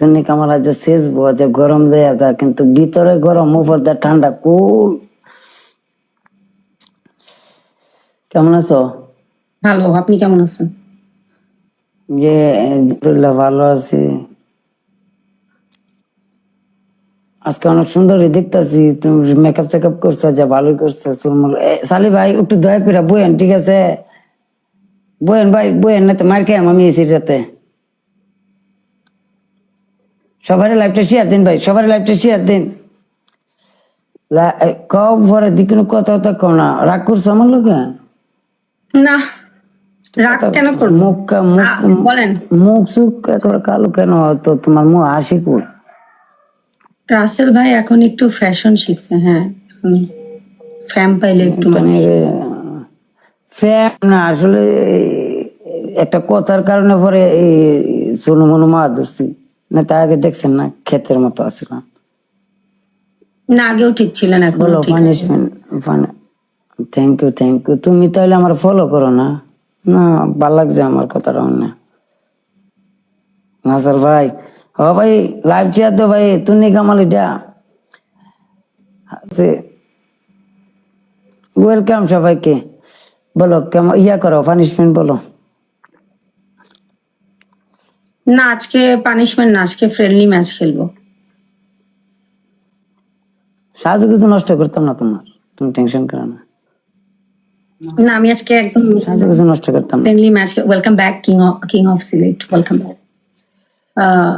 তুমি কামাল যে শেষ যে গরম দেয়া তা কিন্তু ভিতরে গরম উপর দিয়ে ঠান্ডা কুল। কেমন আছো? ভালো আপনি কেমন আছেন? যে আলহামদুলিল্লাহ ভালো আছি। আজকে অনেক সুন্দরই দেখতেছি তুমি মেকআপ টেকআপ করছ যে ভালোই করছ চুলমুল। সালি ভাই একটু দয়া করে বইয়েন ঠিক আছে? বইয়েন ভাই বইয়েন না তো মার খেয়ে আমি এসি রাতে সবারই লাইফটা শেয়ার দিন ভাই সবারই লাইফটা শেয়ার দিন। লা- এ, কও পরে দি কোনো কথা কথা কও না। রাগ করছ আমার লোকে না। রাগ কেন করব? মুখ মুখ বলেন। মুখ সুখ একেবারে কালো কেন? তো তোমার মুখ হাসি কুল রাসেল ভাই এখন একটু ফ্যাশন শিখছে হ্যাঁ। ফ্যাম পাইলে একটু মানে না আসলে একটা কথার কারণে পরে এই সোনু মনু মা ধরছি না তা আগে দেখছেন না ক্ষেতের মতো না আগেও ঠিক ছিলেন এখন বলো punishment thank you thank you তুমি তাহলে আমার ফলো করো না? না ভালো লাগছে আমার কথাটা নাসার ভাই ও ভাই লাইভ চেয়ার দো ভাই তুমি কামাল এটা। ওয়েলকাম সবাইকে। বলো কেমন ইয়া করো পানিশমেন্ট বলো। না আজকে পানিশমেন্ট না আজকে ফ্রেন্ডলি ম্যাচ খেলব। কিছু নষ্ট করতাম না তোমার। তুমি টেনশন করো না। না আমি আজকে একদম কিছু নষ্ট করতাম friendly match welcome back king of king of Sylhet welcome back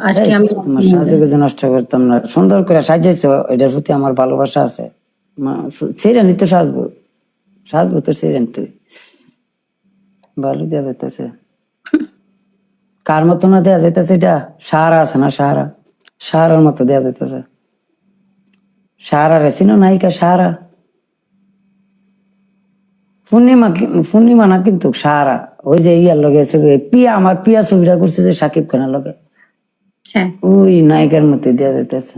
আজকে আমি তোমার কিছু নষ্ট করতাম না। সুন্দর করে সাজাইছো এটার প্রতি আমার ভালোবাসা আছে। সেরেনি তো সাজবো। সাজবো তো সেরেন তুই। ভালো দেওয়া যাইতেছে। কার মতো না দেওয়া যাইতেছে এটা? সাহারা আছে না সাহারা? সাহারার মতো দেওয়া যাইতেছে। সাহারা রেছি না নায়িকা সাহারা? পূর্ণিমা পূর্ণিমা না কিন্তু সাহারা। ওই যে ইয়ার লগে পিয়া আমার পিয়া ছবিটা করছে যে সাকিব খানের লগে। হ্যাঁ। ওই নায়িকার মতো দেওয়া যাইতেছে।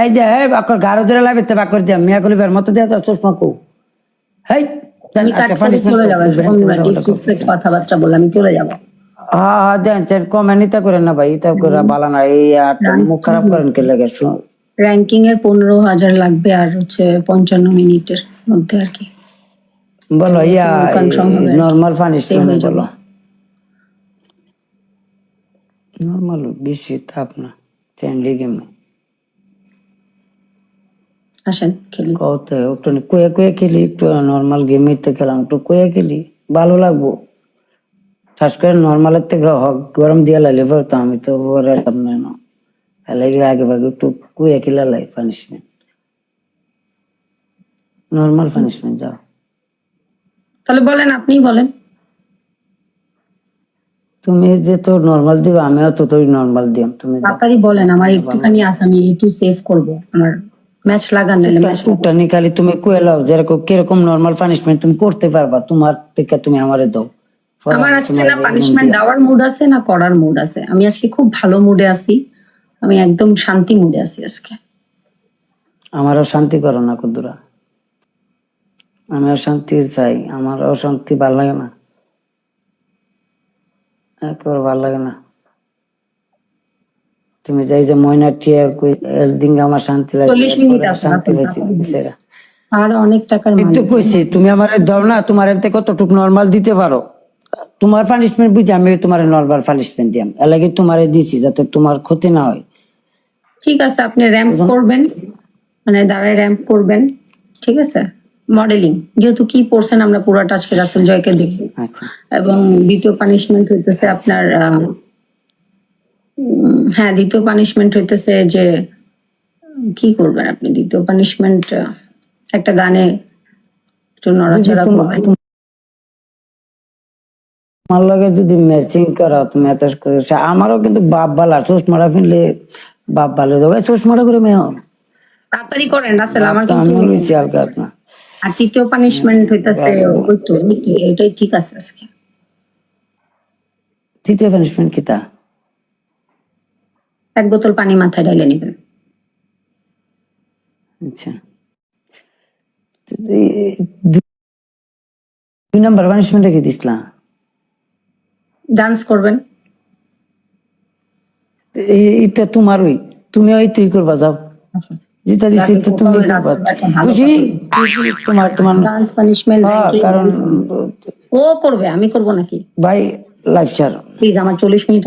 এই যে এই বাকর গারো ধরে লাগাইতে বাকর দিয়া মিয়া কলিবার মতো দেওয়া যায় চশমা কো। হেই আমি আচ্ছা চলে যাব কথাবার্তা বলে আমি চলে যাব। হ্যাঁ হ্যাঁ দেন দেন কমেন্ট করেন না ভাই এটা করে বালা না এই আর মুখ খারাপ করেন কে লাগে র্যাঙ্কিং এর পনেরো হাজার লাগবে আর হচ্ছে পঞ্চান্ন মিনিটের মধ্যে আর কি। বলো ইয়া confirm হবে। নর্মাল পানিশমেন্ট বলো। নর্মাল বেশি তাপ না ফ্রেন্ডলি গেম আসেন খেলি। কত একটু কুয়ে কুয়ে খেলি একটু নর্মাল তো খেলাম একটু কুয়ে খেলি ভালো লাগবো। খাস করে নর্মালের থেকে হক গরম দিয়ে লাইলে পরে তো আমি তো পরে সামনে না। আগে ভাগে একটু কুয়ে লাই পানিশমেন্ট নর্মাল পানিশমেন্ট যাও। তাহলে বলেন আপনি বলেন। তুমি যে তো নর্মাল দিবে আমিও তো তোর নর্মাল দিম তুমি। তাড়াতাড়ি বলেন আমার একটুখানি আছে আমি একটু সেভ করব। আমার ম্যাচ লাগান নাহলে ম্যাচ খালি তুমি কুয়ে লাও যেরকম কীরকম নর্মাল পানিশমেন্ট তুমি করতে পারবা তোমার থেকে তুমি আমারে দাও। আমার আজকে না পানিশমেন্ট দেওয়ার মুড আছে না করার মুড আছে? আমি আজকে খুব ভালো মুডে আছি। আমি একদম শান্তি মুডে আছি আজকে। আমারও শান্তি করো না কুদুরা আমিও শান্তি চাই। আমারও শান্তি ভালো লাগে না। একেবারে ভালো লাগে না। তুমি যাই যে ময়না টিয়া দিন আমার শান্তি লাগে শান্তি পাইছি আর অনেক টাকার কিন্তু কইছি তুমি আমার দাও না তোমার এতে কতটুক নর্মাল দিতে পারো? তোমার পানিশমেন্ট বুঝি আমি তোমার নর্মাল পানিশমেন্ট দিয়াম। এর লাগে তোমারে দিছি যাতে তোমার ক্ষতি না হয়। ঠিক আছে আপনি র্যাম্প করবেন। মানে দাঁড়ায় র্যাম্প করবেন। ঠিক আছে? মডেলিং যেহেতু কি পড়ছেন আমরা পুরাটা আজকে রাসেল জয়কে দেখি। আচ্ছা। এবং দ্বিতীয় পানিশমেন্ট হইতেছে আপনার হ্যাঁ দ্বিতীয় পানিশমেন্ট হইতেছে যে কি করবেন আপনি? দ্বিতীয় পানিশমেন্ট একটা গানে একটু নড়াচড়া করবেন। আমার লগে যদি ম্যাচিং করা তুমি এত করে আমারও কিন্তু বাপ বালা চশমাটা ফিরলে বাপ ভালো যাবে। চশমাটা করে মেয়ে তাড়াতাড়ি করেন রাসেল আমার কিন্তু হালকা হালকা। আর তৃতীয় পানিশমেন্ট হইতেছে ওই তো ওই তো, এটাই ঠিক আছে আজকে। তৃতীয় পানিশমেন্ট কি তা? এক বোতল পানি মাথায় ঢেলে নেবেন। আচ্ছা। দুই নাম্বার পানিশমেন্টটা কি দিসলা? ডান্স করবেন। এটা তোমারই। তুমি ওই তুই করবা যাও। যেটা দিচ্ছি তো তুমি করবা। খুশি? তোমার তোমার ডান্স পানিশমেন্ট হ্যাঁ, কারণ ও করবে আমি করব নাকি? ভাই লাইফ স্টার প্লিজ আমার চল্লিশ মিনিট